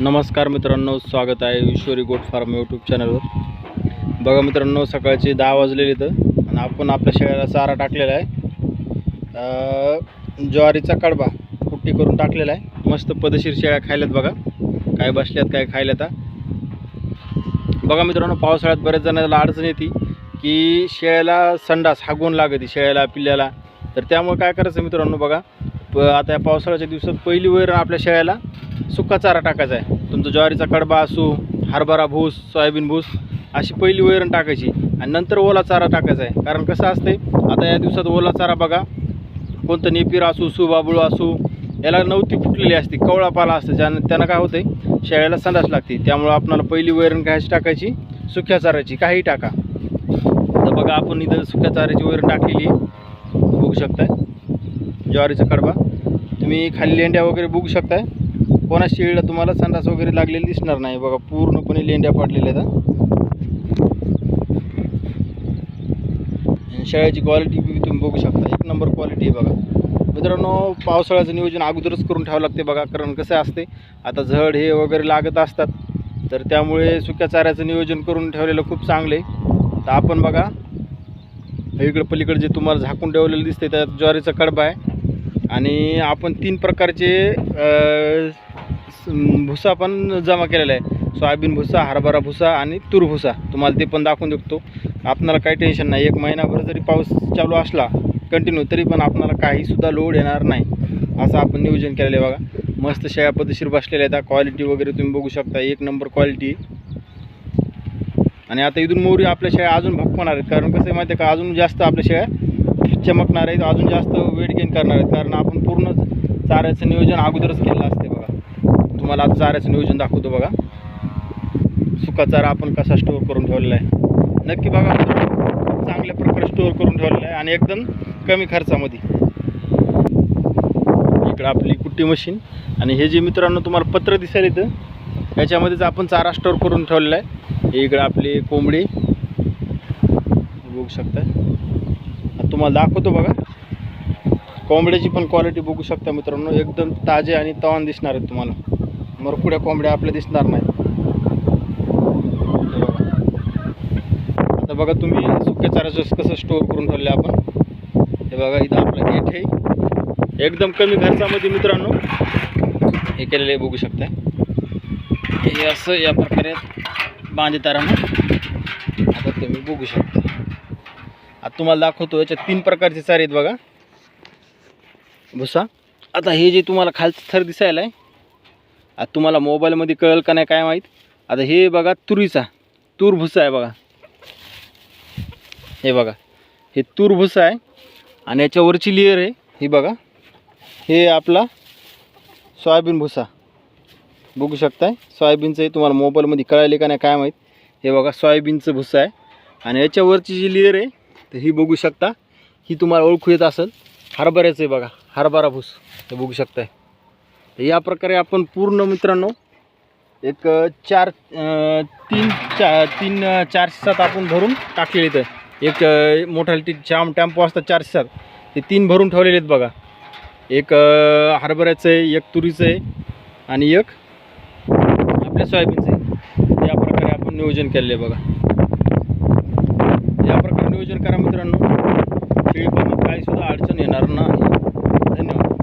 नमस्कार मित्रांनो स्वागत आहे ईश्वरी गोट फार्म यूट्यूब चॅनलवर बघा मित्रांनो सकाळचे दहा वाजलेले इथं आणि आपण आपल्या शेळ्याला चारा टाकलेला आहे. ज्वारीचा कडबा कुट्टी करून टाकलेला आहे. मस्त पदशीर शेळ्या खायल्यात बघा. काय बसल्यात काय खायल्यात बघा मित्रांनो पावसाळ्यात बऱ्याच जणांना अडचण येते की शेळ्याला संडास हागून लागते शेळ्याला पिल्ल्याला. तर त्यामुळे काय करायचं मित्रांनो बघा. प आता या पावसाळ्याच्या दिवसात पहिली वेळ आपल्या शेळ्याला सुका चारा टाकायचा आहे. तुमचा ज्वारीचा कडबा असू हरभरा भूस सोयाबीन भूस अशी पहिली वैरण टाकायची. आणि नंतर ओला चारा टाकायचा आहे. कारण कसं असते आता या दिवसात ओला चारा बघा. कोणतं नेपीर असू सुबाबुळ असू याला नवती फुटलेली असते कवळापाला असतं. ज्यानं त्यांना काय होते शेळ्याला संडास लागते. त्यामुळं आपणाला पहिली वैरण घ्यायची टाकायची सुक्या चाऱ्याची. काही टाका. तर बघा आपण इथं सुक्या चाऱ्याची वैरण टाकलेली बघू शकताय. ज्वारीचा कडबा तुम्ही खाली लेंड्या वगैरे बघू शकताय. कोणा शेळीला तुम्हाला संडास वगैरे लागलेली दिसणार नाही. बघा पूर्णपणे लेंड्या पडलेल्या आहेत शेळ्याची क्वालिटी तुम्ही बघू शकता. एक नंबर क्वालिटी आहे बघा. मित्रांनो पावसाळ्याचं नियोजन अगोदरच करून ठेवावं लागते बघा कारण कसं असते आता झड हे वगैरे लागत असतात. तर त्यामुळे सुक्या चाऱ्याचं नियोजन करून ठेवलेलं खूप चांगलं आहे तर आपण बघा इकडं पलीकडे जे तुम्हाला झाकून ठेवलेलं दिसते त्यात ज्वारीचा कडबा आहे. आणि आपण तीन प्रकारचे भुसा पण जमा केलेला आहे. सोयाबीन भुसा हरभरा भुसा आणि तूर भुसा. तुम्हाला ते पण दाखवून देतो. आपणाला काही टेन्शन नाही. एक महिनाभर जरी पाऊस चालू असला कंटिन्यू तरी पण आपणाला काहीसुद्धा लोड येणार नाही. असं आपण नियोजन केलेलं आहे बघा. मस्त शेळ्या पद्धतशीर बसलेल्या आहेत. क्वालिटी वगैरे तुम्ही बघू शकता. एक नंबर क्वालिटी आणि आता इथून मोरी आपल्या शेळ्या अजून भपकणार आहेत. कारण कसं आहे माहिती आहे का? अजून जास्त आपल्या शेळ्या चमकणार आहेत अजून जास्त वेट गेन करणार आहेत. कारण आपण पूर्ण चाऱ्याचं नियोजन अगोदरच केलेलं असते बघा. तुम्हाला आता चाऱ्याचं नियोजन दाखवतो बघा. सुका चारा आपण कसा स्टोअर करून ठेवलेला आहे. नक्की बघा. चांगल्या प्रकारे स्टोअर करून ठेवलेला आहे आणि एकदम कमी खर्चामध्ये. इकडं आपली कुट्टी मशीन आणि हे जे मित्रांनो तुम्हाला पत्र दिसेल इथं ह्याच्यामध्येच आपण चारा स्टोअर करून ठेवलेला आहे. इकडं आपली कोंबडी. बघू शकता. तुम्हाला दाखवतो बघा. कोंबड्याची पण क्वालिटी बघू शकता मित्रांनो. एकदम ताजे आणि तवान दिसणार आहेत तुम्हाला. मरकुड्या कोंबड्या आपल्या दिसणार नाही आता बघा तुम्ही सुक्या चाराचं कसं स्टोअर करून ठेवले आपण. हे बघा इथं आपलं गेट आहे. एकदम कमी खर्चामध्ये मित्रांनो हे केलेलं आहे बघू शकता हे असं या प्रकारे बांधे तारानं आता तुम्ही बघू शकता. तुम्हाला दाखवतो याच्यात तीन प्रकारचे चारे आहेत बघा. भुसा. आता हे जे तुम्हाला खालचं थर दिसायला आहे आता तुम्हाला मोबाईलमध्ये कळेल का नाही काय माहीत? आता हे बघा तुरीचा. तूर भुसा आहे बघा. हे बघा. हे तूर भुसा आहे आणि याच्यावरची लेअर आहे ही बघा. हे आपला सोयाबीन भुसा. बघू शकताय? सोयाबीनचं हे तुम्हाला मोबाईलमध्ये कळायले का नाही काय माहीत? हे बघा सोयाबीनचं भुसा आहे. आणि याच्यावरची जी लेअर आहे तर ही बघू शकता. ही तुम्हाला ओळखू येत असेल. हरभऱ्याचं आहे बघा. हरभरा भूस. हे बघू शकताय. तर या प्रकारे आपण पूर्ण मित्रांनो एक चार तीन चा तीन चारशे सात आपण भरून टाकलेले इथं एक अ, मोठा टी चाम टॅम्पो असतात चारशे सात. ते तीन भरून ठेवलेले आहेत बघा. एक हरभऱ्याचं आहे एक तुरीचं आहे आणि एक आपल्या सोयाबीनचं आहे. या प्रकारे आपण नियोजन केलेलं आहे बघा. नियोजन करा मित्रांनो. शेळीपालन काहीसुद्धा अडचण येणार नाही. धन्यवाद.